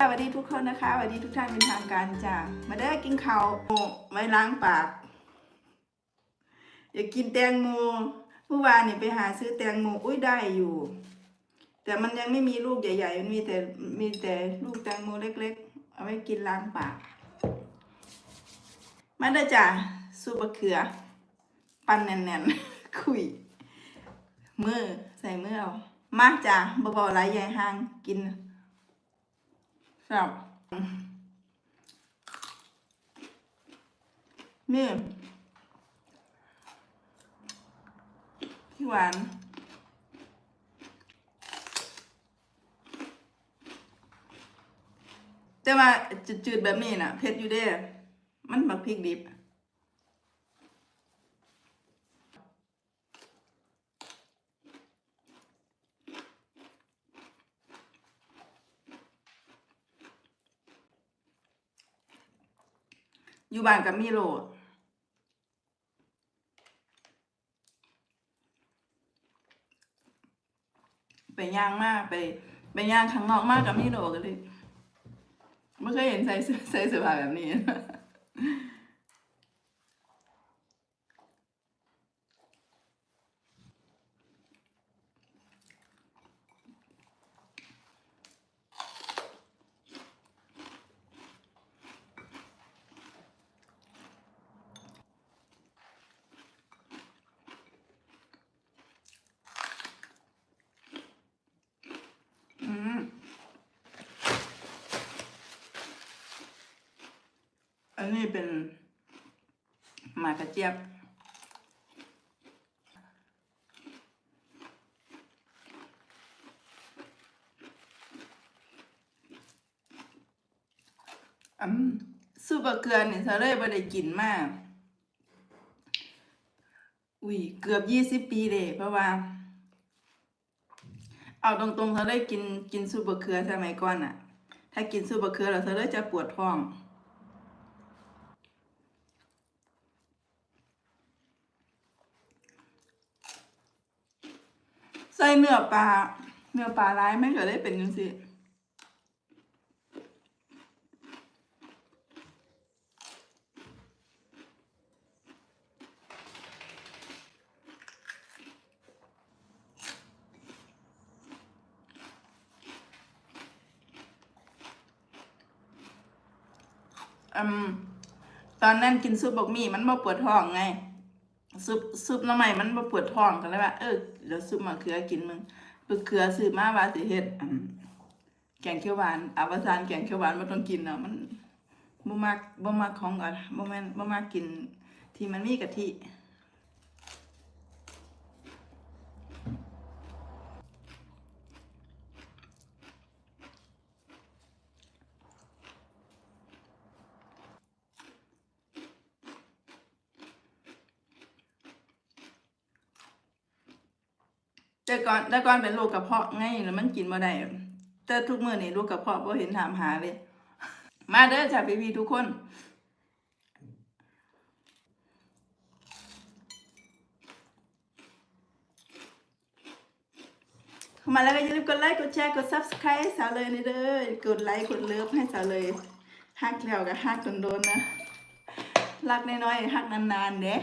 สวัสดีทุกคนนะคะสวัสดีทุกท่านเป็นทางการจ้ามาเด้กินข้าวไว้ล้างปาก อยากกินแตงโมเมื่อวานนี่ไปหาซื้อแตงโมอุ้ยได้อยู่ แต่มันยังไม่มีลูกใหญ่ๆมันมีแต่มีแต่ลูกแตงโมเล็ก ๆ เอาไว้กินล้างปาก มาเด้จ้าซุปมะเขือ ปั้นแน่นๆคุยมือใส่มือเอามาจ้าบ่บ่หลายใหญ่ห่างกิน ครับนี่พี่หวานแต่ว่าจืดๆแบบนี้น่ะเผ็ดอยู่เด้ มันบักพริกดิบ อยู่บ้านกับมีโลดไปย่างมากไป ไปย่างข้างนอกมากกับมีโลกันเลยไม่เคยเห็นใส่ใส่เสื้อผ้าแบบนี้ อืมอั นนี้เป็นหมากกระเจี๊ยบอืมซูเปเกลือนี่ยเธอเลยไม่ได้กินมาก อุ้ยเกือบยี่สิบปีเลยเพราะว่า เอาตรงๆเธอเลยกินกินซูเปเกลือสมัยก่อนอะถ้ากินซูเปเกลือแล้วเธอเลยจะปวดท้อง ใส่เนื้อปลา เนื้อปลาร้ายไม่เคยได้เป็นจังซี่อืมตอนนั้นกินซุปบกหมี่มันบ่ปวดท้องไง ซุปซุปน้ำใหม่มันมาปวดท้องกันเลยว่าเออเดี๋ยวซุปมะเขือกินมึงมะเขือซื้อมาว่าสิเฮ็ดอืมแกงเขียวหวานอวสานแกงเขียวหวานบ่ต้องกินเนาะมันบ่มักบ่มักของอะบ่แม่นบ่มักกินที่มันมีกะทิ แต่ก่อนแต่ก่อนเป็นโรคกระเพาะไงแล้วมันกินบ่ได้แต่ทุกมื้อนี่โรคกระเพาะบ่เห็นถามหาเลย มาเด้อจ้ะพี่ๆทุกคน มาแล้วก็อย่าลืมกดไลค์กดแชร์กด subscribe สาวเลยนี่เด้อกดไลค์กดเลิฟให้สาวเลยฮักแล้วก็ฮักโดนๆนะรักน้อยๆฮักนานๆเด้